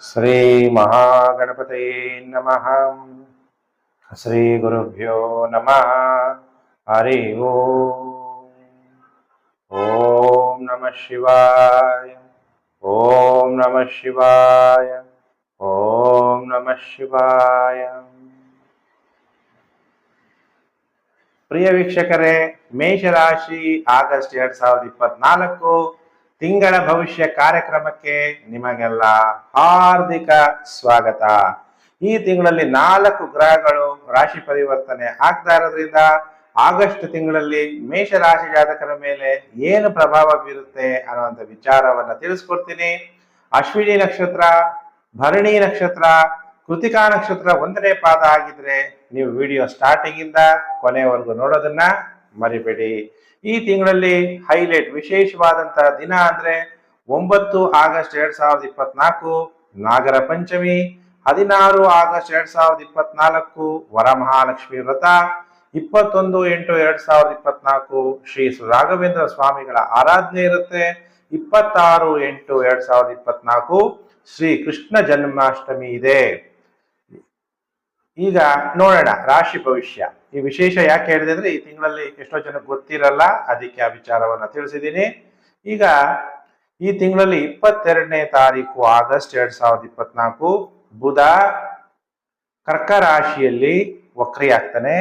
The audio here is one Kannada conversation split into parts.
ಶ್ರೀ ಮಹಾಗಣಪತಯೇ ನಮಃ ಶ್ರೀ ಗುರುಭ್ಯೋ ನಮಃ ಹರಿ ಓಂ ಓಂ ನಮಃ ಶಿವಾಯ ಓಂ ನಮಃ ಶಿವಾಯ ಓಂ ನಮಃ ಶಿವಾಯ ಪ್ರಿಯ ವೀಕ್ಷಕರೇ ಮೇಷರಾಶಿ ಆಗಸ್ಟ್ ಎರಡ್ ಸಾವಿರದ ಇಪ್ಪತ್ನಾಲ್ಕು ತಿಂಗಳ ಭವಿಷ್ಯ ಕಾರ್ಯಕ್ರಮಕ್ಕೆ ನಿಮಗೆಲ್ಲ ಹಾರ್ದಿಕ ಸ್ವಾಗತ. ಈ ತಿಂಗಳಲ್ಲಿ ನಾಲ್ಕು ಗ್ರಹಗಳು ರಾಶಿ ಪರಿವರ್ತನೆ ಆಗ್ತಾ ಇರೋದ್ರಿಂದ ಆಗಸ್ಟ್ ತಿಂಗಳಲ್ಲಿ ಮೇಷರಾಶಿ ಜಾತಕರ ಮೇಲೆ ಏನು ಪ್ರಭಾವ ಬೀರುತ್ತೆ ಅನ್ನುವಂಥ ವಿಚಾರವನ್ನ ತಿಳಿಸ್ಕೊಡ್ತೀನಿ. ಅಶ್ವಿನಿ ನಕ್ಷತ್ರ, ಭರಣಿ ನಕ್ಷತ್ರ, ಕೃತಿಕಾ ನಕ್ಷತ್ರ ಒಂದನೇ ಪಾದ ಆಗಿದ್ರೆ ನೀವು ವಿಡಿಯೋ ಸ್ಟಾರ್ಟಿಂಗ್ ಇಂದ ಕೊನೆಯವರೆಗೂ ನೋಡೋದನ್ನ ಮರಿಬೇಡಿ. ಈ ತಿಂಗಳಲ್ಲಿ ಹೈಲೈಟ್ ವಿಶೇಷವಾದಂತಹ ದಿನ ಅಂದ್ರೆ ಒಂಬತ್ತು ಆಗಸ್ಟ್ ಎರಡ್ ಸಾವಿರದ ಇಪ್ಪತ್ನಾಲ್ಕು, ನಾಗರ ಪಂಚಮಿ, ಹದಿನಾರು ಆಗಸ್ಟ್ ಎರಡ್ ಸಾವಿರದ ಇಪ್ಪತ್ನಾಲ್ಕು, ವರಮಹಾಲಕ್ಷ್ಮಿ ವ್ರತ, ಇಪ್ಪತ್ತೊಂದು ಎಂಟು ಎರಡ್ ಸಾವಿರದ ಇಪ್ಪತ್ನಾಲ್ಕು, ಶ್ರೀ ರಾಘವೇಂದ್ರ ಸ್ವಾಮಿಗಳ ಆರಾಧನೆ ಇರುತ್ತೆ, ಇಪ್ಪತ್ತಾರು ಎಂಟು ಎರಡ್ ಸಾವಿರದ ಇಪ್ಪತ್ನಾಲ್ಕು, ಶ್ರೀ ಕೃಷ್ಣ ಜನ್ಮಾಷ್ಟಮಿ ಇದೆ. ಈಗ ನೋಡೋಣ ರಾಶಿ ಭವಿಷ್ಯ. ಈ ವಿಶೇಷ ಯಾಕೆ ಹೇಳಿದೆ ಅಂದ್ರೆ ಈ ತಿಂಗಳಲ್ಲಿ ಎಷ್ಟೋ ಜನ ಗೊತ್ತಿರಲ್ಲ, ಅದಕ್ಕೆ ಆ ವಿಚಾರವನ್ನ ತಿಳಿಸಿದ್ದೀನಿ. ಈಗ ಈ ತಿಂಗಳಲ್ಲಿ ಇಪ್ಪತ್ತೆರಡನೇ ತಾರೀಕು ಆಗಸ್ಟ್ ಎರಡ್ ಸಾವಿರದ ಇಪ್ಪತ್ನಾಲ್ಕು, ಬುಧ ಕರ್ಕ ರಾಶಿಯಲ್ಲಿ ವಕ್ರಿ ಆಗ್ತಾನೆ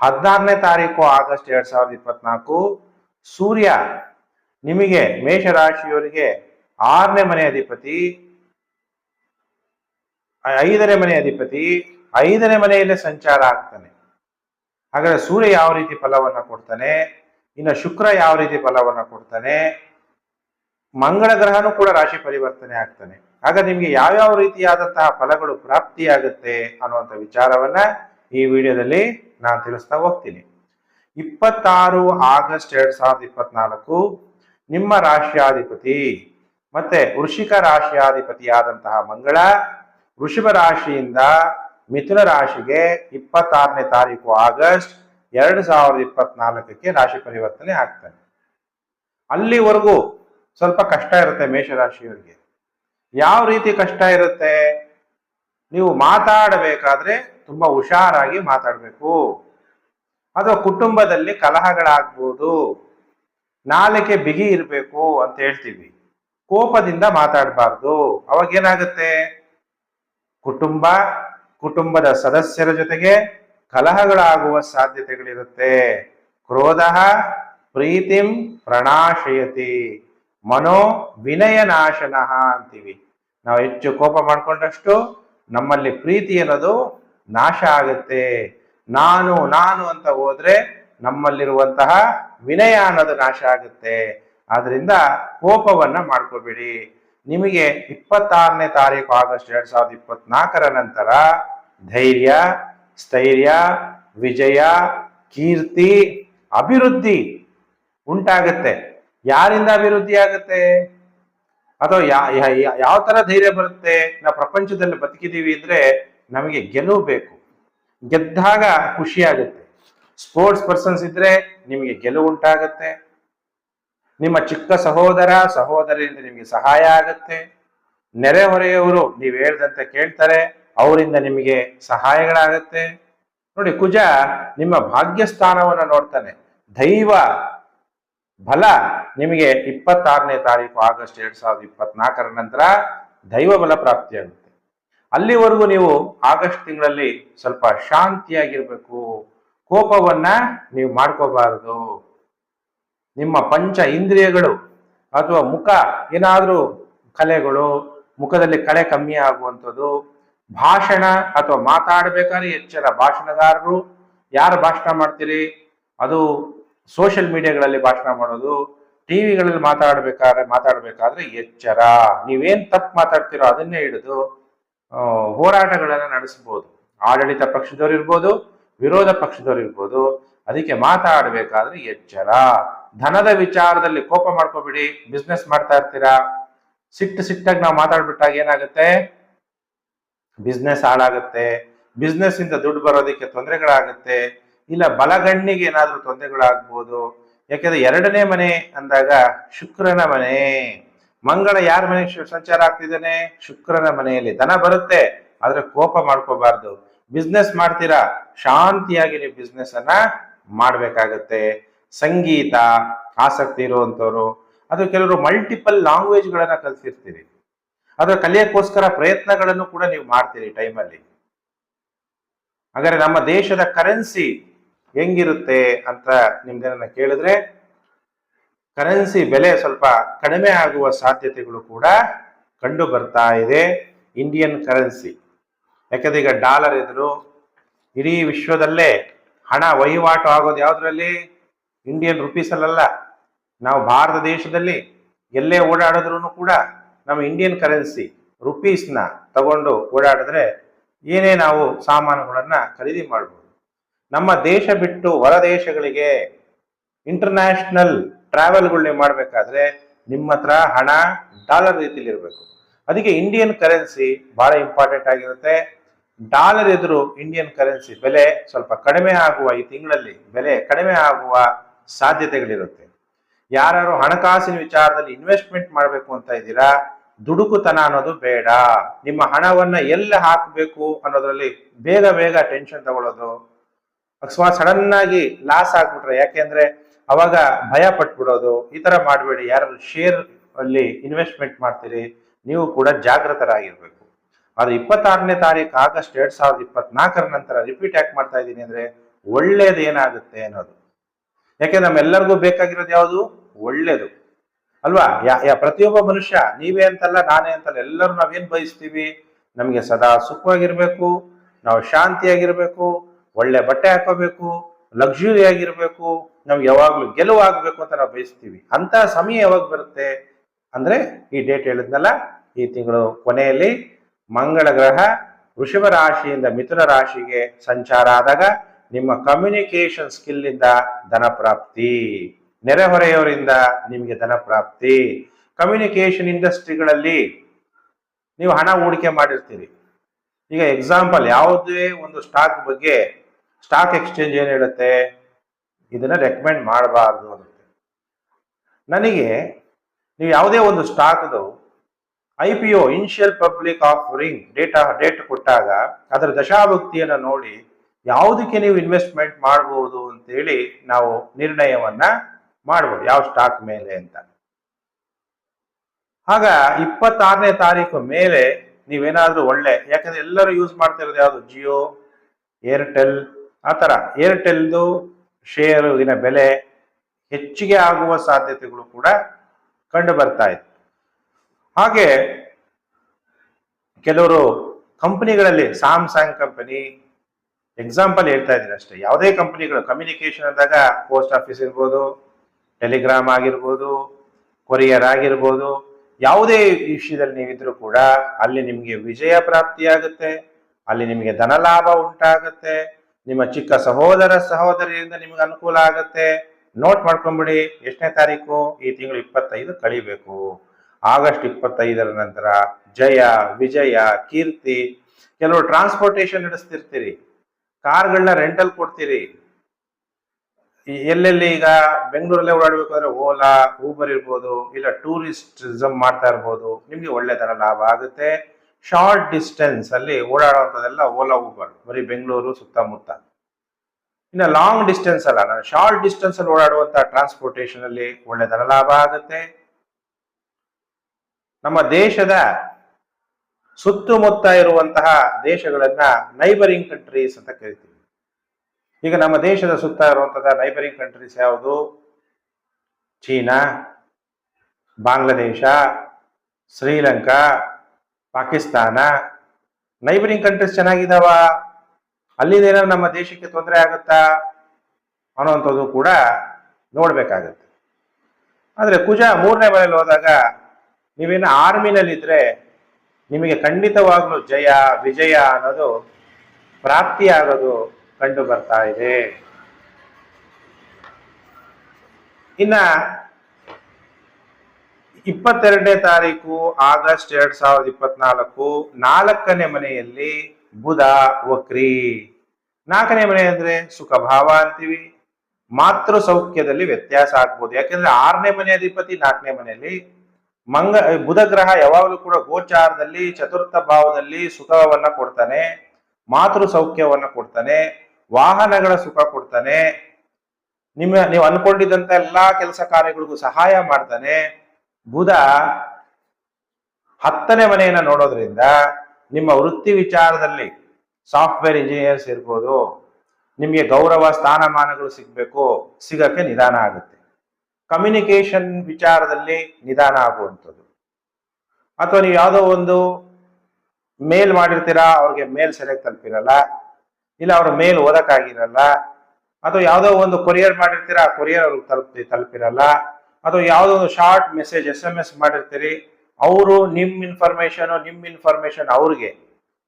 ಹದಿನಾರನೇ ತಾರೀಕು ಆಗಸ್ಟ್ ಎರಡ್ ಸಾವಿರದ ಇಪ್ಪತ್ನಾಲ್ಕು, ಸೂರ್ಯ ನಿಮಗೆ ಮೇಷರಾಶಿಯವರಿಗೆ ಆರನೇ ಮನೆ ಅಧಿಪತಿ, ಐದನೇ ಮನೆ ಅಧಿಪತಿ ಐದನೇ ಮನೆಯಲ್ಲೇ ಸಂಚಾರ ಆಗ್ತಾನೆ. ಹಾಗಾದ್ರೆ ಸೂರ್ಯ ಯಾವ ರೀತಿ ಫಲವನ್ನ ಕೊಡ್ತಾನೆ? ಇನ್ನು ಶುಕ್ರ ಯಾವ ರೀತಿ ಫಲವನ್ನ ಕೊಡ್ತಾನೆ? ಮಂಗಳ ಗ್ರಹನೂ ಕೂಡ ರಾಶಿ ಪರಿವರ್ತನೆ ಆಗ್ತಾನೆ. ಆಗ ನಿಮ್ಗೆ ಯಾವ್ಯಾವ ರೀತಿಯಾದಂತಹ ಫಲಗಳು ಪ್ರಾಪ್ತಿಯಾಗುತ್ತೆ ಅನ್ನುವಂಥ ವಿಚಾರವನ್ನ ಈ ವಿಡಿಯೋದಲ್ಲಿ ನಾನು ತಿಳಿಸ್ತಾ ಹೋಗ್ತೀನಿ. ಇಪ್ಪತ್ತಾರು ಆಗಸ್ಟ್ ಎರಡ್ ಸಾವಿರದ ಇಪ್ಪತ್ನಾಲ್ಕು ನಿಮ್ಮ ರಾಶಿಯಾಧಿಪತಿ ಮತ್ತೆ ವೃಷಿಕ ರಾಶಿಯಾಧಿಪತಿಯಾದಂತಹ ಮಂಗಳ ವೃಷಭ ರಾಶಿಯಿಂದ ಮಿಥುನ ರಾಶಿಗೆ ಇಪ್ಪತ್ತಾರನೇ ತಾರೀಕು ಆಗಸ್ಟ್ ಎರಡು ಸಾವಿರದ ಇಪ್ಪತ್ನಾಲ್ಕಕ್ಕೆ ರಾಶಿ ಪರಿವರ್ತನೆ ಆಗ್ತದೆ. ಅಲ್ಲಿವರೆಗೂ ಸ್ವಲ್ಪ ಕಷ್ಟ ಇರುತ್ತೆ ಮೇಷರಾಶಿಯವರಿಗೆ. ಯಾವ ರೀತಿ ಕಷ್ಟ ಇರುತ್ತೆ? ನೀವು ಮಾತಾಡಬೇಕಾದ್ರೆ ತುಂಬಾ ಹುಷಾರಾಗಿ ಮಾತಾಡಬೇಕು. ಅಥವಾ ಕುಟುಂಬದಲ್ಲಿ ಕಲಹಗಳಾಗ್ಬೋದು. ನಾಲಿಗೆ ಬಿಗಿ ಇರಬೇಕು ಅಂತ ಹೇಳ್ತೀವಿ. ಕೋಪದಿಂದ ಮಾತಾಡಬಾರ್ದು. ಅವಾಗ ಏನಾಗುತ್ತೆ ಕುಟುಂಬ ಕುಟುಂಬದ ಸದಸ್ಯರ ಜೊತೆಗೆ ಕಲಹಗಳಾಗುವ ಸಾಧ್ಯತೆಗಳಿರುತ್ತೆ. ಕ್ರೋಧ ಪ್ರೀತಿಂ ಪ್ರಣಾಶಯತಿ. ಮನೋ ವಿನಯ ನಾಶನ ಅಂತೀವಿ. ನಾವು ಹೆಚ್ಚು ಕೋಪ ಮಾಡಿಕೊಂಡಷ್ಟು ನಮ್ಮಲ್ಲಿ ಪ್ರೀತಿ ಅನ್ನೋದು ನಾಶ ಆಗುತ್ತೆ. ನಾನು ನಾನು ಅಂತ ಹೋದ್ರೆ ನಮ್ಮಲ್ಲಿರುವಂತಹ ವಿನಯ ಅನ್ನೋದು ನಾಶ ಆಗುತ್ತೆ. ಆದ್ರಿಂದ ಕೋಪವನ್ನ ಮಾಡ್ಕೋಬೇಡಿ. ನಿಮಗೆ ಇಪ್ಪತ್ತಾರನೇ ತಾರೀಕು ಆಗಸ್ಟ್ ಎರಡ್ ಸಾವಿರದ ಇಪ್ಪತ್ನಾಲ್ಕರ ನಂತರ ಧೈರ್ಯ, ಸ್ಥೈರ್ಯ, ವಿಜಯ, ಕೀರ್ತಿ, ಅಭಿವೃದ್ಧಿ ಉಂಟಾಗುತ್ತೆ. ಯಾರಿಂದ ಅಭಿವೃದ್ಧಿ ಆಗುತ್ತೆ? ಅಥವಾ ಯಾವ ತರ ಧೈರ್ಯ ಬರುತ್ತೆ? ನಾವು ಪ್ರಪಂಚದಲ್ಲಿ ಬದುಕಿದೀವಿ ಅಂದ್ರೆ ನಮಗೆ ಗೆಲುವು ಬೇಕು. ಗೆದ್ದಾಗ ಖುಷಿ ಆಗುತ್ತೆ. ಸ್ಪೋರ್ಟ್ಸ್ ಪರ್ಸನ್ಸ್ ಇದ್ರೆ ನಿಮಗೆ ಗೆಲುವು ಉಂಟಾಗತ್ತೆ. ನಿಮ್ಮ ಚಿಕ್ಕ ಸಹೋದರ, ಸಹೋದರಿಯಿಂದ ನಿಮಗೆ ಸಹಾಯ ಆಗುತ್ತೆ. ನೆರೆಹೊರೆಯವರು ನೀವು ಹೇಳ್ದಂತೆ ಕೇಳ್ತಾರೆ, ಅವರಿಂದ ನಿಮಗೆ ಸಹಾಯಗಳಾಗತ್ತೆ. ನೋಡಿ, ಕುಜ ನಿಮ್ಮ ಭಾಗ್ಯಸ್ಥಾನವನ್ನ ನೋಡ್ತಾನೆ. ದೈವ ಬಲ ನಿಮಗೆ ಇಪ್ಪತ್ತಾರನೇ ತಾರೀಕು ಆಗಸ್ಟ್ ಎರಡ್ ಸಾವಿರದ ಇಪ್ಪತ್ನಾಲ್ಕರ ನಂತರ ದೈವ ಬಲ ಪ್ರಾಪ್ತಿಯಾಗುತ್ತೆ. ಅಲ್ಲಿವರೆಗೂ ನೀವು ಆಗಸ್ಟ್ ತಿಂಗಳಲ್ಲಿ ಸ್ವಲ್ಪ ಶಾಂತಿಯಾಗಿರ್ಬೇಕು. ಕೋಪವನ್ನ ನೀವು ಮಾಡ್ಕೋಬಾರದು. ನಿಮ್ಮ ಪಂಚ ಇಂದ್ರಿಯಗಳು ಅಥವಾ ಮುಖ ಏನಾದರೂ ಕಲೆಗಳು, ಮುಖದಲ್ಲಿ ಕಳೆ ಕಮ್ಮಿ ಆಗುವಂಥದ್ದು, ಭಾಷಣ ಅಥವಾ ಮಾತಾಡಬೇಕಾದ್ರೆ ಎಚ್ಚರ. ಭಾಷಣಗಾರರು, ಯಾರು ಭಾಷಣ ಮಾಡ್ತೀರಿ? ಅದು ಸೋಷಿಯಲ್ ಮೀಡಿಯಾಗಳಲ್ಲಿ ಭಾಷಣ ಮಾಡೋದು. ಟಿವಿಗಳಲ್ಲಿ ಮಾತಾಡ್ಬೇಕಾದ್ರೆ ಮಾತಾಡ್ಬೇಕಾದ್ರೆ ಎಚ್ಚರ. ನೀವೇನ್ ತಪ್ಪು ಮಾತಾಡ್ತೀರೋ ಅದನ್ನೇ ಹಿಡಿದು ಹೋರಾಟಗಳನ್ನ ನಡೆಸಬಹುದು ಆಡಳಿತ ಪಕ್ಷದವ್ರು ಇರ್ಬೋದು, ವಿರೋಧ ಪಕ್ಷದವ್ರು ಇರ್ಬೋದು. ಅದಕ್ಕೆ ಮಾತಾಡಬೇಕಾದ್ರೆ ಎಚ್ಚರ. ಧನದ ವಿಚಾರದಲ್ಲಿ ಕೋಪ ಮಾಡ್ಕೋಬಿಡಿ ಬಿಸ್ನೆಸ್ ಮಾಡ್ತಾ ಇರ್ತೀರಾ? ಸಿಟ್ಟು ಸಿಟ್ಟಾಗಿ ನಾವು ಮಾತಾಡ್ಬಿಟ್ಟಾಗ ಏನಾಗುತ್ತೆ? ಬಿಸ್ನೆಸ್ ಹಾಳಾಗುತ್ತೆ. ಬಿಸ್ನೆಸ್ ಇಂದ ದುಡ್ಡು ಬರೋದಕ್ಕೆ ತೊಂದರೆಗಳಾಗುತ್ತೆ. ಇಲ್ಲ, ಬಲಗಣ್ಣಿಗೆ ಏನಾದ್ರೂ ತೊಂದರೆಗಳಾಗ್ಬೋದು. ಯಾಕೆಂದ್ರೆ ಎರಡನೇ ಮನೆ ಅಂದಾಗ ಶುಕ್ರನ ಮನೆ. ಮಂಗಳ ಯಾರ ಮನೆಗೆ ಸಂಚಾರ ಆಗ್ತಿದ್ದಾನೆ? ಶುಕ್ರನ ಮನೆಯಲ್ಲಿ. ಧನ ಬರುತ್ತೆ, ಆದ್ರೆ ಕೋಪ ಮಾಡ್ಕೋಬಾರ್ದು. ಬಿಸ್ನೆಸ್ ಮಾಡ್ತೀರಾ? ಶಾಂತಿಯಾಗಿ ನೀವು ಬಿಸ್ನೆಸ್ ಅನ್ನ ಮಾಡ್ಬೇಕಾಗತ್ತೆ. ಸಂಗೀತ, ಆಸಕ್ತಿ ಇರುವಂಥವ್ರು, ಅದು ಕೆಲವರು ಮಲ್ಟಿಪಲ್ ಲ್ಯಾಂಗ್ವೇಜ್ಗಳನ್ನು ಕಲಿಸಿರ್ತೀರಿ. ಅದರ ಕಲಿಯಕ್ಕೋಸ್ಕರ ಪ್ರಯತ್ನಗಳನ್ನು ಕೂಡ ನೀವು ಮಾಡ್ತೀರಿ ಟೈಮಲ್ಲಿ. ಹಾಗಾದ್ರೆ ನಮ್ಮ ದೇಶದ ಕರೆನ್ಸಿ ಹೆಂಗಿರುತ್ತೆ ಅಂತ ನಿಮ್ದೇನ ಕೇಳಿದ್ರೆ ಕರೆನ್ಸಿ ಬೆಲೆ ಸ್ವಲ್ಪ ಕಡಿಮೆ ಆಗುವ ಸಾಧ್ಯತೆಗಳು ಕೂಡ ಕಂಡು ಬರ್ತಾ ಇದೆ ಇಂಡಿಯನ್ ಕರೆನ್ಸಿ ಯಾಕಂದ್ರೆ ಈಗ ಡಾಲರ್ ಎದುರು ಇಡೀ ವಿಶ್ವದಲ್ಲೇ ಹಣ ವಹಿವಾಟು ಆಗೋದು ಯಾವ್ದ್ರಲ್ಲಿ? ಇಂಡಿಯನ್ ರುಪೀಸಲ್ಲ ನಾವು ಭಾರತ ದೇಶದಲ್ಲಿ ಎಲ್ಲೇ ಓಡಾಡಿದ್ರೂ ಕೂಡ ನಮ್ಮ ಇಂಡಿಯನ್ ಕರೆನ್ಸಿ ರುಪೀಸ್ನ ತಗೊಂಡು ಓಡಾಡಿದ್ರೆ ಏನೇ ನಾವು ಸಾಮಾನುಗಳನ್ನು ಖರೀದಿ ಮಾಡ್ಬೋದು. ನಮ್ಮ ದೇಶ ಬಿಟ್ಟು ಹೊರ ದೇಶಗಳಿಗೆ ಇಂಟರ್ನ್ಯಾಷನಲ್ ಟ್ರಾವೆಲ್ಗಳನ್ನ ಮಾಡಬೇಕಾದ್ರೆ ನಿಮ್ಮ ಹತ್ರ ಹಣ ಡಾಲರ್ ರೀತಿಯಲ್ಲಿ ಇರಬೇಕು. ಅದಕ್ಕೆ ಇಂಡಿಯನ್ ಕರೆನ್ಸಿ ಬಹಳ ಇಂಪಾರ್ಟೆಂಟ್ ಆಗಿರುತ್ತೆ. ಡಾಲರ್ ಎದುರು ಇಂಡಿಯನ್ ಕರೆನ್ಸಿ ಬೆಲೆ ಸ್ವಲ್ಪ ಕಡಿಮೆ ಆಗುವ ಈ ತಿಂಗಳಲ್ಲಿ ಬೆಲೆ ಕಡಿಮೆ ಆಗುವ ಸಾಧ್ಯತೆಗಳಿರುತ್ತೆ. ಯಾರು ಹಣಕಾಸಿನ ವಿಚಾರದಲ್ಲಿ ಇನ್ವೆಸ್ಟ್ಮೆಂಟ್ ಮಾಡಬೇಕು ಅಂತ ಇದ್ದೀರಾ, ದುಡುಕುತನ ಅನ್ನೋದು ಬೇಡ. ನಿಮ್ಮ ಹಣವನ್ನ ಎಲ್ಲಿ ಹಾಕಬೇಕು ಅನ್ನೋದ್ರಲ್ಲಿ ಬೇಗ ಬೇಗ ಟೆನ್ಷನ್ ತಗೊಳ್ಳೋದು. ಅಕಸ್ಮಾತ್ ಸಡನ್ ಆಗಿ ಲಾಸ್ ಆಗ್ಬಿಟ್ರೆ ಯಾಕೆಂದ್ರೆ ಅವಾಗ ಭಯ ಪಟ್ಬಿಡೋದು. ಈ ತರ ಮಾಡಬೇಡಿ. ಯಾರು ಶೇರ್ ಅಲ್ಲಿ ಇನ್ವೆಸ್ಟ್ಮೆಂಟ್ ಮಾಡ್ತೀರಿ, ನೀವು ಕೂಡ ಜಾಗೃತರಾಗಿರ್ಬೇಕು ಅದು ಇಪ್ಪತ್ತಾರನೇ ತಾರೀಕು ಆಗಸ್ಟ್ ಎರಡ್ ಸಾವಿರದ ಇಪ್ಪತ್ನಾಲ್ಕರ ನಂತರ ರಿಪೀಟ್ ಯಾಕೆ ಮಾಡ್ತಾ ಇದ್ದೀನಿ ಅಂದ್ರೆ, ಒಳ್ಳೇದೇನಾಗುತ್ತೆ ಅನ್ನೋದು. ಯಾಕೆ ನಮ್ಮೆಲ್ಲರಿಗೂ ಬೇಕಾಗಿರೋದು ಯಾವುದು? ಒಳ್ಳೇದು. ಅಲ್ವಾ? ಯಾ ಪ್ರತಿಯೊಬ್ಬ ಮನುಷ್ಯ, ನೀವೇ ಅಂತಲ್ಲ, ನಾನೇ ಅಂತಲ್ಲ, ಎಲ್ಲರೂ ನಾವೇನ್ ಬಯಸ್ತೀವಿ? ನಮಗೆ ಸದಾ ಸುಖವಾಗಿರ್ಬೇಕು, ನಾವು ಶಾಂತಿಯಾಗಿರ್ಬೇಕು, ಒಳ್ಳೆ ಬಟ್ಟೆ ಹಾಕೋಬೇಕು, ಲಕ್ಸುರಿ ಆಗಿರ್ಬೇಕು, ನಮ್ಗೆ ಯಾವಾಗ್ಲೂ ಗೆಲುವು ಆಗ್ಬೇಕು ಅಂತ ನಾವು ಬಯಸ್ತೀವಿ. ಅಂತ ಸಮಯ ಯಾವಾಗ ಬರುತ್ತೆ? ಅಂದ್ರೆ ಈ ಡೇಟ್ ಹೇಳಿದ್ನಲ್ಲ, ಈ ತಿಂಗಳು ಕೊನೆಯಲ್ಲಿ ಮಂಗಳ ಗ್ರಹ ವೃಷಭ ರಾಶಿಯಿಂದ ಮಿಥುನ ರಾಶಿಗೆ ಸಂಚಾರ ಆದಾಗ ನಿಮ್ಮ ಕಮ್ಯುನಿಕೇಶನ್ ಸ್ಕಿಲ್ ಇಂದ ಧನ ಪ್ರಾಪ್ತಿ. ನೆರೆಹೊರೆಯವರಿಂದ ನಿಮಗೆ ಧನ ಪ್ರಾಪ್ತಿ. ಕಮ್ಯುನಿಕೇಶನ್ ಇಂಡಸ್ಟ್ರಿಗಳಲ್ಲಿ ನೀವು ಹಣ ಹೂಡಿಕೆ ಮಾಡಿರ್ತೀರಿ. ಈಗ ಎಕ್ಸಾಂಪಲ್ ಯಾವುದೇ ಒಂದು ಸ್ಟಾಕ್ ಬಗ್ಗೆ ಸ್ಟಾಕ್ ಎಕ್ಸ್ಚೇಂಜ್ ಏನು ಹೇಳುತ್ತೆ? ಇದನ್ನ ರೆಕಮೆಂಡ್ ಮಾಡಬಾರ್ದು ಅನ್ನುತ್ತೆ ನನಗೆ ನೀವು ಯಾವುದೇ ಒಂದು ಸ್ಟಾಕ್ದು I P O initial public offering data date ಕೊಟ್ಟಾಗ ಅದರ ದಶಾಭಕ್ತಿಯನ್ನು ನೋಡಿ ಯಾವುದಕ್ಕೆ ನೀವು ಇನ್ವೆಸ್ಟ್ಮೆಂಟ್ ಮಾಡಬಹುದು ಅಂತೇಳಿ ನಾವು ನಿರ್ಣಯವನ್ನ ಮಾಡ್ಬೋದು. ಯಾವ ಸ್ಟಾಕ್ ಮೇಲೆ ಅಂತ. ಆಗ ಇಪ್ಪತ್ತಾರನೇ ತಾರೀಕು ಮೇಲೆ ನೀವೇನಾದ್ರೂ ಒಳ್ಳೆ, ಯಾಕಂದ್ರೆ ಎಲ್ಲರೂ ಯೂಸ್ ಮಾಡ್ತಾ ಇರೋದು ಯಾವುದು? ಜಿಯೋ ಏರ್ಟೆಲ್ ಆ ಥರ. ಏರ್ಟೆಲ್ದು ಇನ ಬೆಲೆ ಹೆಚ್ಚಿಗೆ ಆಗುವ ಸಾಧ್ಯತೆಗಳು ಕೂಡ ಕಂಡು ಬರ್ತಾ ಇತ್ತು. ಹಾಗೆ ಕೆಲವರು ಕಂಪನಿಗಳಲ್ಲಿ ಸ್ಯಾಮ್ಸಂಗ್ ಕಂಪನಿ ಎಕ್ಸಾಂಪಲ್ ಹೇಳ್ತಾ ಇದ್ದೀನಿ ಅಷ್ಟೇ. ಯಾವುದೇ ಕಂಪನಿಗಳು ಕಮ್ಯುನಿಕೇಶನ್ ಅಂದಾಗ ಪೋಸ್ಟ್ ಆಫೀಸ್ ಇರ್ಬೋದು ಟೆಲಿಗ್ರಾಮ್ ಆಗಿರ್ಬೋದು ಕೊರಿಯರ್ ಆಗಿರ್ಬೋದು, ಯಾವುದೇ ವಿಷಯದಲ್ಲಿ ನೀವಿದ್ರೂ ಕೂಡ ಅಲ್ಲಿ ನಿಮಗೆ ವಿಜಯ ಪ್ರಾಪ್ತಿಯಾಗುತ್ತೆ, ಅಲ್ಲಿ ನಿಮಗೆ ಧನ ಲಾಭ ಉಂಟಾಗುತ್ತೆ, ನಿಮ್ಮ ಚಿಕ್ಕ ಸಹೋದರ ಸಹೋದರಿಯಿಂದ ನಿಮ್ಗೆ ಅನುಕೂಲ ಆಗುತ್ತೆ. ನೋಟ್ ಮಾಡ್ಕೊಂಬಿಡಿ, ಎಷ್ಟನೇ ತಾರೀಕು? ಈ ತಿಂಗಳು ಇಪ್ಪತ್ತೈದು ಕಳಿಬೇಕು. ಆಗಸ್ಟ್ ಇಪ್ಪತ್ತೈದರ ನಂತರ ಜಯ, ವಿಜಯ, ಕೀರ್ತಿ ಕೆಲವರು ಟ್ರಾನ್ಸ್ಪೋರ್ಟೇಷನ್ ನಡೆಸ್ತಿರ್ತೀರಿ. ಕಾರ್ಗಳನ್ನ ರೆಂಟಲ್ ಕೊಡ್ತೀರಿ. ಎಲ್ಲೆಲ್ಲಿ ಈಗ ಬೆಂಗಳೂರಲ್ಲೇ ಅಂದ್ರೆ ಓಲಾ ಊಬರ್ ಇರ್ಬೋದು, ಇಲ್ಲ ಟೂರಿಸ್ಟಿಸಮ್ ಮಾಡ್ತಾ ಇರ್ಬೋದು, ನಿಮ್ಗೆ ಒಳ್ಳೆ ತರ ಲಾಭ ಆಗುತ್ತೆ. ಶಾರ್ಟ್ ಡಿಸ್ಟೆನ್ಸ್ ಅಲ್ಲಿ ಓಡಾಡುವಂಥದ್ದೆಲ್ಲ ಓಲಾ ಊಬರ್ ಬರೀ ಬೆಂಗಳೂರು ಸುತ್ತಮುತ್ತ. ಇನ್ನು ಲಾಂಗ್ ಡಿಸ್ಟೆನ್ಸ್ ಅಲ್ಲ, ನಾನು ಶಾರ್ಟ್ ಡಿಸ್ಟೆನ್ಸ್ ಅಲ್ಲಿ ಓಡಾಡುವಂತ ಟ್ರಾನ್ಸ್ಪೋರ್ಟೇಷನ್ ಅಲ್ಲಿ ಒಳ್ಳೆ ತರ ಲಾಭ ಆಗುತ್ತೆ. ನಮ್ಮ ದೇಶದ ಸುತ್ತಮುತ್ತ ಇರುವಂತಹ ದೇಶಗಳನ್ನ ನೈಬರಿಂಗ್ ಕಂಟ್ರೀಸ್ ಅಂತ ಕರಿತೀವಿ. ಈಗ ನಮ್ಮ ದೇಶದ ಸುತ್ತ ಇರುವಂತಹ ನೈಬರಿಂಗ್ ಕಂಟ್ರೀಸ್ ಯಾವುದು? China, Bangladesh, Sri Lanka, Pakistan. Neighbouring countries ಚೆನ್ನಾಗಿದಾವ? ಅಲ್ಲಿದೇನಾದ್ರು ನಮ್ಮ ದೇಶಕ್ಕೆ ತೊಂದರೆ ಆಗುತ್ತಾ? ಅನ್ನುವಂಥದ್ದು ಕೂಡ ನೋಡ್ಬೇಕಾಗತ್ತೆ. ಆದರೆ ಕುಜ ಮೂರನೇ ಮನೇಲಿ ಹೋದಾಗ ನೀವೇನು ಆರ್ಮಿನಲ್ಲಿದ್ರೆ ನಿಮಗೆ ಖಂಡಿತವಾಗ್ಲೂ ಜಯ, ವಿಜಯ ಅನ್ನೋದು ಪ್ರಾಪ್ತಿಯಾಗೋದು ಕಂಡು ಬರ್ತಾ ಇದೆ. ಇನ್ನ ಇಪ್ಪತ್ತೆರಡನೇ ತಾರೀಕು, ಆಗಸ್ಟ್ ಎರಡ್ ಸಾವಿರದ ಇಪ್ಪತ್ನಾಲ್ಕು, ನಾಲ್ಕನೇ ಮನೆಯಲ್ಲಿ ಬುಧ ವಕ್ರಿ. ನಾಲ್ಕನೇ ಮನೆ ಅಂದ್ರೆ ಸುಖ ಭಾವ ಅಂತೀವಿ. ಮಾತೃ ಸೌಖ್ಯದಲ್ಲಿ ವ್ಯತ್ಯಾಸ ಆಗ್ಬೋದು. ಯಾಕೆಂದ್ರೆ ಆರನೇ ಮನೆ ಅಧಿಪತಿ ನಾಲ್ಕನೇ ಮನೆಯಲ್ಲಿ ಮಂಗ ಬುಧ ಗ್ರಹ ಯಾವಾಗಲೂ ಕೂಡ ಗೋಚಾರದಲ್ಲಿ, ಚತುರ್ಥ ಭಾವದಲ್ಲಿ ಸುಖವನ್ನ ಕೊಡ್ತಾನೆ, ಮಾತೃ ಸೌಖ್ಯವನ್ನ ಕೊಡ್ತಾನೆ, ವಾಹನಗಳ ಸುಖ ಕೊಡ್ತಾನೆ, ನಿಮ್ಮ, ನೀವು ಅನ್ಕೊಂಡಿದ್ದಂತ ಎಲ್ಲಾ ಕೆಲಸ ಕಾರ್ಯಗಳಿಗೂ ಸಹಾಯ ಮಾಡ್ತಾನೆ. ಬುಧ ಹತ್ತನೇ ಮನೆಯನ್ನ ನೋಡೋದ್ರಿಂದ ನಿಮ್ಮ ವೃತ್ತಿ ವಿಚಾರದಲ್ಲಿ ಸಾಫ್ಟ್ವೇರ್ ಇಂಜಿನಿಯರ್ಸ್ ಇರ್ಬೋದು, ನಿಮಗೆ ಗೌರವ, ಸ್ಥಾನಮಾನಗಳು ಸಿಗ್ಬೇಕು, ಸಿಗಕ್ಕೆ ನಿಧಾನ ಆಗುತ್ತೆ. ಕಮ್ಯುನಿಕೇಶನ್ ವಿಚಾರದಲ್ಲಿ ನಿಧಾನ ಆಗುವಂಥದ್ದು. ಅಥವಾ ನೀವು ಯಾವುದೋ ಒಂದು ಮೇಲ್ ಮಾಡಿರ್ತೀರಾ, ಅವ್ರಿಗೆ ಮೇಲ್ ಸರಿಯಾಗಿ ತಲುಪಿರಲ್ಲ, ಇಲ್ಲ ಅವ್ರ ಮೇಲ್ ಓದಕ್ಕಾಗಿರಲ್ಲ, ಅಥವಾ ಯಾವುದೋ ಒಂದು ಕೊರಿಯರ್ ಮಾಡಿರ್ತೀರಾ ಕೊರಿಯರ್ ಅವ್ರಿಗೆ ತಲುಪ್ತಿ, ತಲುಪಿರಲ್ಲ, ಅಥವಾ ಯಾವುದೋ ಒಂದು short message S M S ಮಾಡಿರ್ತೀರಿ, ಅವರು ನಿಮ್ಮ ಇನ್ಫಾರ್ಮೇಶನ್ ನಿಮ್ಮ ಇನ್ಫಾರ್ಮೇಶನ್ ಅವ್ರಿಗೆ,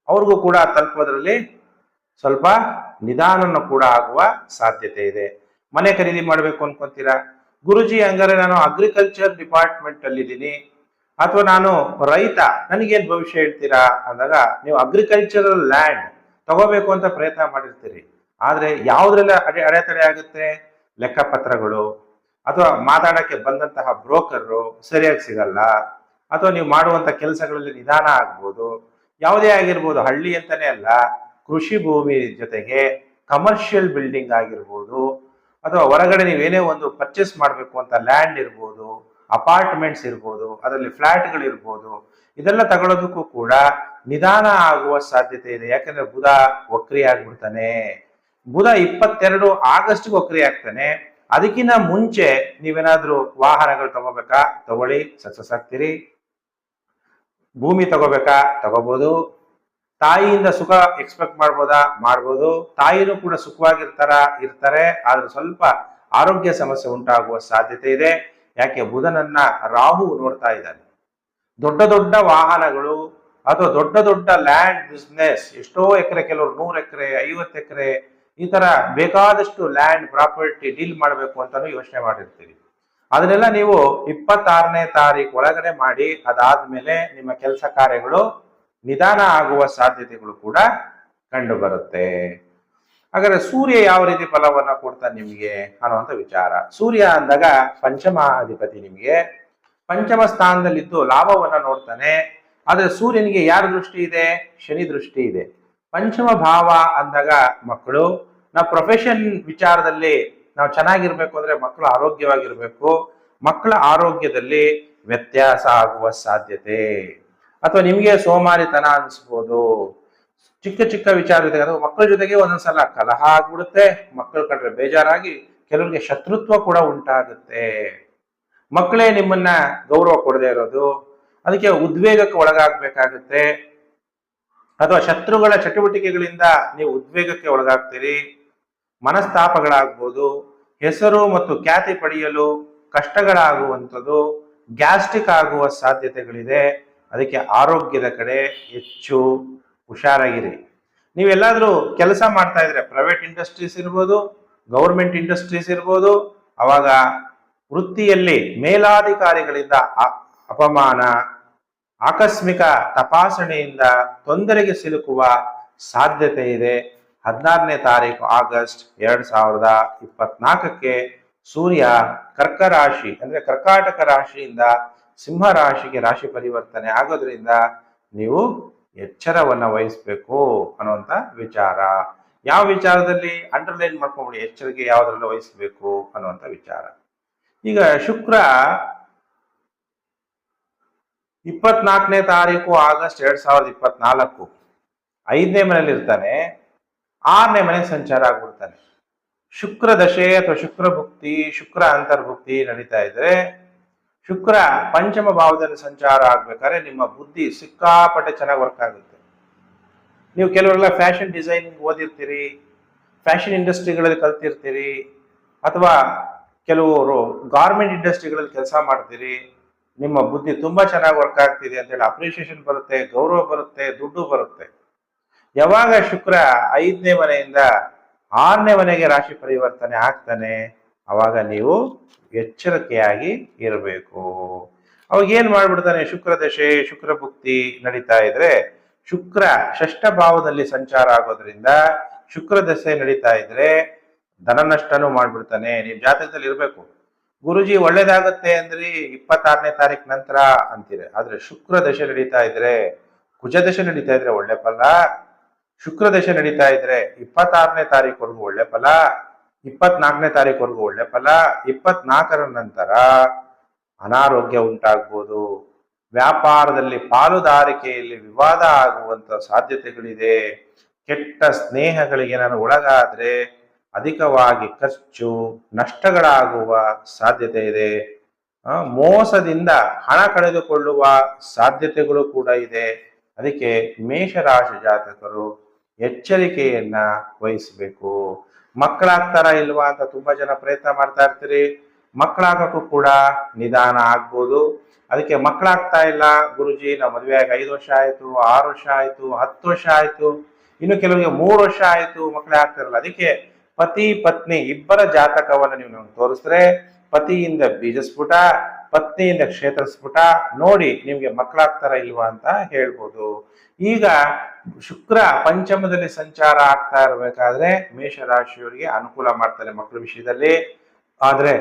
ಅವ್ರಿಗೂ ಕೂಡ ತಲುಪೋದ್ರಲ್ಲಿ ಸ್ವಲ್ಪ ನಿಧಾನನೂ ಕೂಡ ಆಗುವ ಸಾಧ್ಯತೆ ಇದೆ. ಮನೆ ಖರೀದಿ ಮಾಡಬೇಕು ಅನ್ಕೊಂತೀರಾ? ಗುರುಜಿ, ಹಂಗಾರೆ ನಾನು ಅಗ್ರಿಕಲ್ಚರ್ ಡಿಪಾರ್ಟ್ಮೆಂಟ್ ಅಲ್ಲಿ ಇದ್ದೀನಿ ಅಥವಾ ನಾನು ರೈತ, ನನಗೇನ್ ಭವಿಷ್ಯ ಹೇಳ್ತೀರಾ? ಅಂದಾಗ ನೀವು ಅಗ್ರಿಕಲ್ಚರಲ್ ಲ್ಯಾಂಡ್ ತಗೋಬೇಕು ಅಂತ ಪ್ರಯತ್ನ ಮಾಡಿರ್ತೀರಿ. ಆದ್ರೆ ಯಾವ್ದ್ರಲ್ಲ ಅಡೆ, ಅಡೆತಡೆ ಆಗುತ್ತೆ? ಲೆಕ್ಕಪತ್ರಗಳು, ಅಥವಾ ಮಾತಾಡಕ್ಕೆ ಬಂದಂತಹ ಬ್ರೋಕರ್ ಸರಿಯಾಗಿ ಸಿಗಲ್ಲ, ಅಥವಾ ನೀವು ಮಾಡುವಂತ ಕೆಲಸಗಳಲ್ಲಿ ನಿಧಾನ ಆಗ್ಬೋದು. ಯಾವುದೇ ಆಗಿರ್ಬೋದು, ಹಳ್ಳಿ ಅಂತಾನೆ ಅಲ್ಲ, ಕೃಷಿ ಭೂಮಿ ಜೊತೆಗೆ ಕಮರ್ಷಿಯಲ್ ಬಿಲ್ಡಿಂಗ್ ಆಗಿರ್ಬೋದು. ಅಥವಾ ಹೊರಗಡೆ ನೀವೇನೇ ಒಂದು ಪರ್ಚೇಸ್ ಮಾಡಬೇಕು ಅಂತ ಲ್ಯಾಂಡ್ ಇರ್ಬೋದು ಅಪಾರ್ಟ್ಮೆಂಟ್ಸ್ ಇರ್ಬೋದು, ಅದರಲ್ಲಿ ಫ್ಲಾಟ್ಗಳು ಇರ್ಬೋದು, ಇದೆಲ್ಲ ತಗೊಳ್ಳೋದಕ್ಕೂ ಕೂಡ ನಿಧಾನ ಆಗುವ ಸಾಧ್ಯತೆ ಇದೆ. ಯಾಕಂದ್ರೆ ಬುಧ ವಕ್ರಿ ಆಗ್ಬಿಡ್ತಾನೆ. ಬುಧ ಇಪ್ಪತ್ತೆರಡು ಆಗಸ್ಟ್ಗೆ ವಕ್ರಿ ಆಗ್ತಾನೆ. ಅದಕ್ಕಿಂತ ಮುಂಚೆ ನೀವೇನಾದ್ರೂ ವಾಹನಗಳು ತಗೋಬೇಕಾ? ತಗೊಳ್ಳಿ. ಸಕ್ಸಸ್ ಆಗ್ತೀರಿ. ಭೂಮಿ ತಗೋಬೇಕಾ? ತಗೋಬಹುದು ತಾಯಿಯಿಂದ ಸುಖ ಎಕ್ಸ್ಪೆಕ್ಟ್ ಮಾಡ್ಬೋದಾ? ಮಾಡ್ಬೋದು. ತಾಯಿನೂ ಕೂಡ ಸುಖವಾಗಿರ್ತಾರ? ಇರ್ತಾರೆ. ಆದ್ರೆ ಸ್ವಲ್ಪ ಆರೋಗ್ಯ ಸಮಸ್ಯೆ ಉಂಟಾಗುವ ಸಾಧ್ಯತೆ ಇದೆ. ಯಾಕೆ? ಬುಧನನ್ನ ರಾಹು ನೋಡ್ತಾ ಇದ್ದಾನೆ. ದೊಡ್ಡ ದೊಡ್ಡ ವಾಹನಗಳು ಅಥವಾ ದೊಡ್ಡ ದೊಡ್ಡ ಲ್ಯಾಂಡ್ ಬಿಸ್ನೆಸ್ ಎಷ್ಟೋ ಎಕರೆ, ಕೆಲವರು ನೂರು ಎಕರೆ, ಐವತ್ತು ಎಕರೆ, ಈ ತರ ಬೇಕಾದಷ್ಟು ಲ್ಯಾಂಡ್ ಪ್ರಾಪರ್ಟಿ ಡೀಲ್ ಮಾಡಬೇಕು ಅಂತಾನು ಯೋಚನೆ ಮಾಡಿರ್ತೀರಿ ಅದನ್ನೆಲ್ಲ ನೀವು ಇಪ್ಪತ್ತಾರನೇ ತಾರೀಕು ಒಳಗಡೆ ಮಾಡಿ, ಅದಾದ್ಮೇಲೆ ನಿಮ್ಮ ಕೆಲಸ ಕಾರ್ಯಗಳು ನಿಧಾನ ಆಗುವ ಸಾಧ್ಯತೆಗಳು ಕೂಡ ಕಂಡು ಬರುತ್ತೆ ಹಾಗಾದ್ರೆ ಸೂರ್ಯ ಯಾವ ರೀತಿ ಫಲವನ್ನ ಕೊಡ್ತಾನೆ ನಿಮಗೆ ಅನ್ನುವಂಥ ವಿಚಾರ. ಸೂರ್ಯ ಅಂದಾಗ ಪಂಚಮಾಧಿಪತಿ ನಿಮಗೆ. ಪಂಚಮ ಸ್ಥಾನದಲ್ಲಿದ್ದು ಲಾಭವನ್ನ ನೋಡ್ತಾನೆ. ಆದ್ರೆ ಸೂರ್ಯನಿಗೆ ಯಾರ ದೃಷ್ಟಿ ಇದೆ? ಶನಿ ದೃಷ್ಟಿ ಇದೆ. ಪಂಚಮ ಭಾವ ಅಂದಾಗ ಮಕ್ಕಳು, ನಾವು ಪ್ರೊಫೆಷನ್ ವಿಚಾರದಲ್ಲಿ ನಾವು ಚೆನ್ನಾಗಿರ್ಬೇಕು ಅಂದ್ರೆ ಮಕ್ಕಳು ಆರೋಗ್ಯವಾಗಿರ್ಬೇಕು. ಮಕ್ಕಳ ಆರೋಗ್ಯದಲ್ಲಿ ವ್ಯತ್ಯಾಸ ಆಗುವ ಸಾಧ್ಯತೆ. ಅಥವಾ ನಿಮಗೆ ಸೋಮಾರಿತನ ಅನಿಸ್ಬೋದು. ಚಿಕ್ಕ ಚಿಕ್ಕ ವಿಚಾರ ಇದೆ ಅಥವಾ ಮಕ್ಕಳ ಜೊತೆಗೆ ಒಂದೊಂದ್ಸಲ ಕಲಹ ಆಗ್ಬಿಡುತ್ತೆ. ಮಕ್ಕಳು ಕಂಡ್ರೆ ಬೇಜಾರಾಗಿ ಕೆಲವರಿಗೆ ಶತ್ರುತ್ವ ಕೂಡ ಉಂಟಾಗುತ್ತೆ. ಮಕ್ಕಳೇ ನಿಮ್ಮನ್ನ ಗೌರವ ಕೊಡದೇ ಇರೋದು. ಅದಕ್ಕೆ ಉದ್ವೇಗಕ್ಕೆ ಒಳಗಾಗಬೇಕಾಗುತ್ತೆ. ಅಥವಾ ಶತ್ರುಗಳ ಚಟುವಟಿಕೆಗಳಿಂದ ನೀವು ಉದ್ವೇಗಕ್ಕೆ ಒಳಗಾಗ್ತೀರಿ. ಮನಸ್ತಾಪಗಳಾಗ್ಬೋದು. ಹೆಸರು ಮತ್ತು ಖ್ಯಾತಿ ಪಡೆಯಲು ಕಷ್ಟಗಳಾಗುವಂಥದ್ದು. ಗ್ಯಾಸ್ಟ್ರಿಕ್ ಆಗುವ ಸಾಧ್ಯತೆಗಳಿದೆ. ಅದಕ್ಕೆ ಆರೋಗ್ಯದ ಕಡೆ ಹೆಚ್ಚು ಹುಷಾರಾಗಿರಿ. ನೀವೆಲ್ಲಾದರೂ ಕೆಲಸ ಮಾಡ್ತಾ ಇದ್ರೆ ಪ್ರೈವೇಟ್ ಇಂಡಸ್ಟ್ರೀಸ್ ಇರ್ಬೋದು ಗೌರ್ಮೆಂಟ್ ಇಂಡಸ್ಟ್ರೀಸ್ ಇರ್ಬೋದು, ಅವಾಗ ವೃತ್ತಿಯಲ್ಲಿ ಮೇಲಾಧಿಕಾರಿಗಳಿಂದ ಅಪಮಾನ, ಆಕಸ್ಮಿಕ ತಪಾಸಣೆಯಿಂದ ತೊಂದರೆಗೆ ಸಿಲುಕುವ ಸಾಧ್ಯತೆ ಇದೆ. ಹದಿನಾರನೇ ತಾರೀಕು ಆಗಸ್ಟ್ ಎರಡ್ ಸಾವಿರದ ಇಪ್ಪತ್ನಾಲ್ಕಕ್ಕೆ ಸೂರ್ಯ ಕರ್ಕ ರಾಶಿ ಅಂದ್ರೆ ಕರ್ಕಾಟಕ ರಾಶಿಯಿಂದ ಸಿಂಹ ರಾಶಿಗೆ ರಾಶಿ ಪರಿವರ್ತನೆ ಆಗೋದ್ರಿಂದ ನೀವು ಎಚ್ಚರವನ್ನ ವಹಿಸ್ಬೇಕು ಅನ್ನುವಂತ ವಿಚಾರ. ಯಾವ ವಿಚಾರದಲ್ಲಿ ಅಂಡರ್ಲೈನ್ ಮಾಡ್ಕೊಂಬಿಡಿ, ಎಚ್ಚರಿಕೆ ಯಾವ್ದ್ರಲ್ಲಿ ವಹಿಸ್ಬೇಕು ಅನ್ನುವಂತ ವಿಚಾರ. ಈಗ ಶುಕ್ರ ಇಪ್ಪತ್ನಾಲ್ಕನೇ ತಾರೀಕು ಆಗಸ್ಟ್ ಎರಡ್ ಸಾವಿರದ ಇಪ್ಪತ್ನಾಲ್ಕು. ಐದನೇ ಮನೇಲಿ ಇರ್ತಾನೆ, ಆರನೇ ಮನೆ ಸಂಚಾರ ಆಗ್ಬಿಡ್ತಾನೆ. ಶುಕ್ರ ದಶೆ ಅಥವಾ ಶುಕ್ರ ಭುಕ್ತಿ, ಶುಕ್ರ ಅಂತರ್ಭುಕ್ತಿ ನಡೀತಾ ಇದ್ರೆ ಶುಕ್ರ ಪಂಚಮ ಭಾವದಲ್ಲಿ ಸಂಚಾರ ಆಗ್ಬೇಕಾದ್ರೆ ನಿಮ್ಮ ಬುದ್ಧಿ ಸಿಕ್ಕಾಪಟ್ಟೆ ಚೆನ್ನಾಗಿ ವರ್ಕ್ ಆಗುತ್ತೆ. ನೀವು ಕೆಲವರೆಲ್ಲ ಫ್ಯಾಷನ್ ಡಿಸೈನಿಂಗ್ ಓದಿರ್ತೀರಿ ಫ್ಯಾಷನ್ ಇಂಡಸ್ಟ್ರಿಗಳಲ್ಲಿ ಕಲ್ತಿರ್ತೀರಿ, ಅಥವಾ ಕೆಲವರು ಗಾರ್ಮೆಂಟ್ ಇಂಡಸ್ಟ್ರಿಗಳಲ್ಲಿ ಕೆಲಸ ಮಾಡ್ತೀರಿ, ನಿಮ್ಮ ಬುದ್ಧಿ ತುಂಬಾ ಚೆನ್ನಾಗಿ ವರ್ಕ್ ಆಗ್ತಿದೆ ಅಂತೇಳಿ ಅಪ್ರಿಷಿಯೇಷನ್ ಬರುತ್ತೆ, ಗೌರವ ಬರುತ್ತೆ, ದುಡ್ಡು ಬರುತ್ತೆ. ಯಾವಾಗ ಶುಕ್ರ ಐದನೇ ಮನೆಯಿಂದ ಆರನೇ ಮನೆಗೆ ರಾಶಿ ಪರಿವರ್ತನೆ ಆಗ್ತಾನೆ ಅವಾಗ ನೀವು ಎಚ್ಚರಿಕೆಯಾಗಿ ಇರಬೇಕು. ಅವಾಗ ಏನ್ ಮಾಡ್ಬಿಡ್ತಾನೆ? ಶುಕ್ರ ದಶೆ, ಶುಕ್ರ ಭುಕ್ತಿ ನಡೀತಾ ಇದ್ರೆ ಶುಕ್ರ ಷಷ್ಠ ಭಾವದಲ್ಲಿ ಸಂಚಾರ ಆಗೋದ್ರಿಂದ ಶುಕ್ರ ದಶೆ ನಡೀತಾ ಇದ್ರೆ ಧನ ನಷ್ಟನೂ ಮಾಡ್ಬಿಡ್ತಾನೆ. ನೀವು ಜಾತಕದಲ್ಲಿ ಇರಬೇಕು. ಗುರುಜಿ ಒಳ್ಳೇದಾಗುತ್ತೆ ಅಂದ್ರಿ ಇಪ್ಪತ್ತಾರನೇ ತಾರೀಕು ನಂತರ ಅಂತೀರಿ. ಆದ್ರೆ ಶುಕ್ರ ದಶೆ ನಡೀತಾ ಇದ್ರೆ, ಕುಜ ದಶೆ ನಡೀತಾ ಇದ್ರೆ ಒಳ್ಳೆ ಫಲ. ಶುಕ್ರ ದಶೆ ನಡೀತಾ ಇದ್ರೆ ಇಪ್ಪತ್ತಾರನೇ ತಾರೀಕು ಒಳ್ಳೆ ಫಲ. ಇಪ್ಪತ್ನಾಲ್ಕನೇ ತಾರೀಕುವರೆಗೂ ಒಳ್ಳೆ ಫಲ. ಇಪ್ಪತ್ನಾಲ್ಕರ ನಂತರ ಅನಾರೋಗ್ಯ ಉಂಟಾಗ್ಬೋದು. ವ್ಯಾಪಾರದಲ್ಲಿ ಪಾಲುದಾರಿಕೆಯಲ್ಲಿ ವಿವಾದ ಆಗುವಂತ ಸಾಧ್ಯತೆಗಳಿದೆ. ಕೆಟ್ಟ ಸ್ನೇಹಗಳಿಗೆ ನಾನು ಒಳಗಾದ್ರೆ ಅಧಿಕವಾಗಿ ಖರ್ಚು, ನಷ್ಟಗಳಾಗುವ ಸಾಧ್ಯತೆ ಇದೆ. ಮೋಸದಿಂದ ಹಣ ಕಳೆದುಕೊಳ್ಳುವ ಸಾಧ್ಯತೆಗಳು ಕೂಡ ಇದೆ. ಅದಕ್ಕೆ ಮೇಷರಾಶಿ ಜಾತಕರು ಎಚ್ಚರಿಕೆಯನ್ನ ವಹಿಸಬೇಕು. ಮಕ್ಕಳಾಗ್ತಾರ ಇಲ್ವಾ ಅಂತ ತುಂಬಾ ಜನ ಪ್ರಯತ್ನ ಮಾಡ್ತಾ ಇರ್ತೀರಿ. ಮಕ್ಕಳಾಗಕ್ಕೂ ಕೂಡ ನಿಧಾನ ಆಗ್ಬೋದು. ಅದಕ್ಕೆ ಮಕ್ಕಳಾಗ್ತಾ ಇಲ್ಲ ಗುರುಜಿ, ನಾವು ಮದುವೆ ಆಗಿ ಐದು ವರ್ಷ ಆಯ್ತು, ಆರು ವರ್ಷ ಆಯ್ತು, ಹತ್ತು ವರ್ಷ ಆಯ್ತು, ಇನ್ನು ಕೆಲವರಿಗೆ ಮೂರು ವರ್ಷ ಆಯ್ತು, ಮಕ್ಕಳೇ ಆಗ್ತಿರಲ್ಲ ಅದಕ್ಕೆ ಪತಿ, ಪತ್ನಿ ಇಬ್ಬರ ಜಾತಕವನ್ನು ನೀವು ನಮ್ಗೆ ತೋರಿಸಿದ್ರೆ, ಪತಿಯಿಂದ ಬೀಜಸ್ಫುಟ, ಪತ್ನಿಯಿಂದ ಕ್ಷೇತ್ರ ಸ್ಫುಟ ನೋಡಿ ನಿಮ್ಗೆ ಮಕ್ಕಳಾಗ್ತಾರ ಇಲ್ವಾ ಅಂತ ಹೇಳ್ಬೋದು. ಈಗ ಶುಕ್ರ ಪಂಚಮದಲ್ಲಿ ಸಂಚಾರ ಆಗ್ತಾ ಇರಬೇಕಾದ್ರೆ ಮೇಷರಾಶಿಯವರಿಗೆ ಅನುಕೂಲ ಮಾಡ್ತಾರೆ ಮಕ್ಕಳ ವಿಷಯದಲ್ಲಿ. ಆದ್ರೆ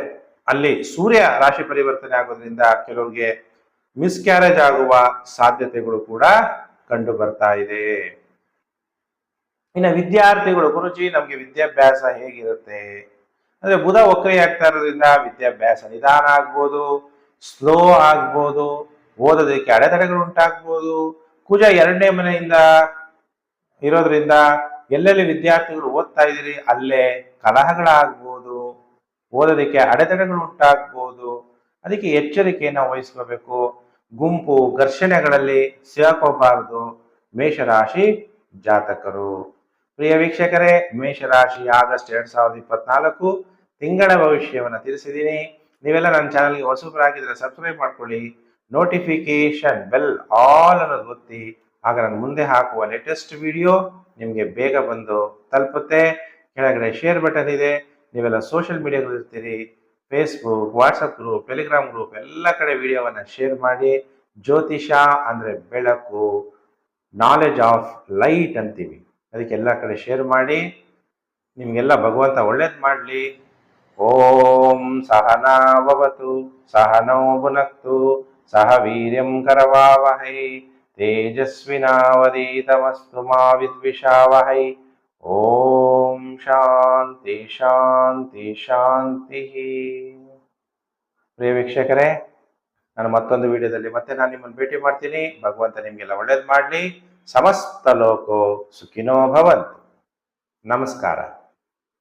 ಅಲ್ಲಿ ಸೂರ್ಯ ರಾಶಿ ಪರಿವರ್ತನೆ ಆಗೋದ್ರಿಂದ ಕೆಲವರಿಗೆ ಮಿಸ್ಕ್ಯಾರೇಜ್ ಆಗುವ ಸಾಧ್ಯತೆಗಳು ಕೂಡ ಕಂಡು ಬರ್ತಾ ಇದೆ. ಇನ್ನು ವಿದ್ಯಾರ್ಥಿಗಳು, ಗುರುಜಿ ನಮ್ಗೆ ವಿದ್ಯಾಭ್ಯಾಸ ಹೇಗಿರುತ್ತೆ? ಅಂದ್ರೆ ಬುಧ ಆಗ್ತಾ ಇರೋದ್ರಿಂದ ವಿದ್ಯಾಭ್ಯಾಸ ನಿಧಾನ ಆಗ್ಬೋದು ಸ್ಲೋ ಆಗ್ಬೋದು, ಓದೋದಕ್ಕೆ ಅಡೆತಡೆಗಳು ಉಂಟಾಗ್ಬೋದು ಕುಜ ಎರಡನೇ ಮನೆಯಿಂದ ಇರೋದ್ರಿಂದ ಎಲ್ಲೆಲ್ಲಿ ವಿದ್ಯಾರ್ಥಿಗಳು ಓದ್ತಾ ಇದ್ದೀರಿ, ಅಲ್ಲೇ ಕಲಹಗಳಾಗ್ಬೋದು, ಓದೋದಕ್ಕೆ ಅಡೆತಡೆಗಳು ಉಂಟಾಗ್ಬೋದು, ಅದಕ್ಕೆ ಎಚ್ಚರಿಕೆಯನ್ನು ವಹಿಸ್ಕೋಬೇಕು. ಗುಂಪು ಘರ್ಷಣೆಗಳಲ್ಲಿ ಸಿಗಾಕೋಬಾರದು ಮೇಷರಾಶಿ ಜಾತಕರು. ಪ್ರಿಯ ವೀಕ್ಷಕರೇ, ಮೇಷರಾಶಿ ಆಗಸ್ಟ್ ಎರಡ್ ಸಾವಿರದ ಇಪ್ಪತ್ನಾಲ್ಕು ತಿಂಗಳ ಭವಿಷ್ಯವನ್ನು ತಿಳಿಸಿದ್ದೀನಿ. ನೀವೆಲ್ಲ ನನ್ನ ಚಾನಲ್ಗೆ ಹೊಸಬರಾಗಿದ್ರೆ ಸಬ್ಸ್ಕ್ರೈಬ್ ಮಾಡ್ಕೊಳ್ಳಿ. ನೋಟಿಫಿಕೇಶನ್ ಬೆಲ್ ಆಲ್ ಅನ್ನೋದು ಒತ್ತಿ, ಆಗ ನಾನು ಮುಂದೆ ಹಾಕುವ ಲೇಟೆಸ್ಟ್ ವಿಡಿಯೋ ನಿಮಗೆ ಬೇಗ ಬಂದು ತಲುಪುತ್ತೆ. ಕೆಳಗಡೆ ಶೇರ್ ಬಟನ್ ಇದೆ. ನೀವೆಲ್ಲ social ಮೀಡಿಯಾಗಳಿರ್ತೀರಿ Facebook WhatsApp group Telegram group ಎಲ್ಲ ಕಡೆ ವಿಡಿಯೋವನ್ನು ಶೇರ್ ಮಾಡಿ. ಜ್ಯೋತಿಷ ಅಂದರೆ ಬೆಳಕು ನಾಲೆಜ್ ಆಫ್ ಲೈಟ್ ಅಂತೀವಿ. ಅದಕ್ಕೆ ಎಲ್ಲ ಕಡೆ ಶೇರ್ ಮಾಡಿ. ನಿಮಗೆಲ್ಲ ಭಗವಂತ ಒಳ್ಳೇದು ಮಾಡಲಿ. ಓಂ ಸಹನಾವವತು ಸಹನೋ ಭುನಕ್ತು. ಸಹ ವೀರ್ಯಂ ಕರವಾವಹೈ ತೇಜಸ್ವಿನಾವದೀತಮಸ್ತು ಮಾ ವಿದ್ವಿಷಾವಹೈ. ಓಂ ಶಾಂತಿ ಶಾಂತಿ ಶಾಂತಿ. ಪ್ರಿಯ ವೀಕ್ಷಕರೇ, ನಾನು ಮತ್ತೊಂದು ವಿಡಿಯೋದಲ್ಲಿ ಮತ್ತೆ ನಾನು ನಿಮ್ಮನ್ನು ಭೇಟಿ ಮಾಡ್ತೀನಿ. ಭಗವಂತ ನಿಮಗೆಲ್ಲ ಒಳ್ಳೇದು ಮಾಡಲಿ. ಸಮಸ್ತ ಲೋಕೋ ಸುಖಿನೋ ಭವಂತು. ನಮಸ್ಕಾರ.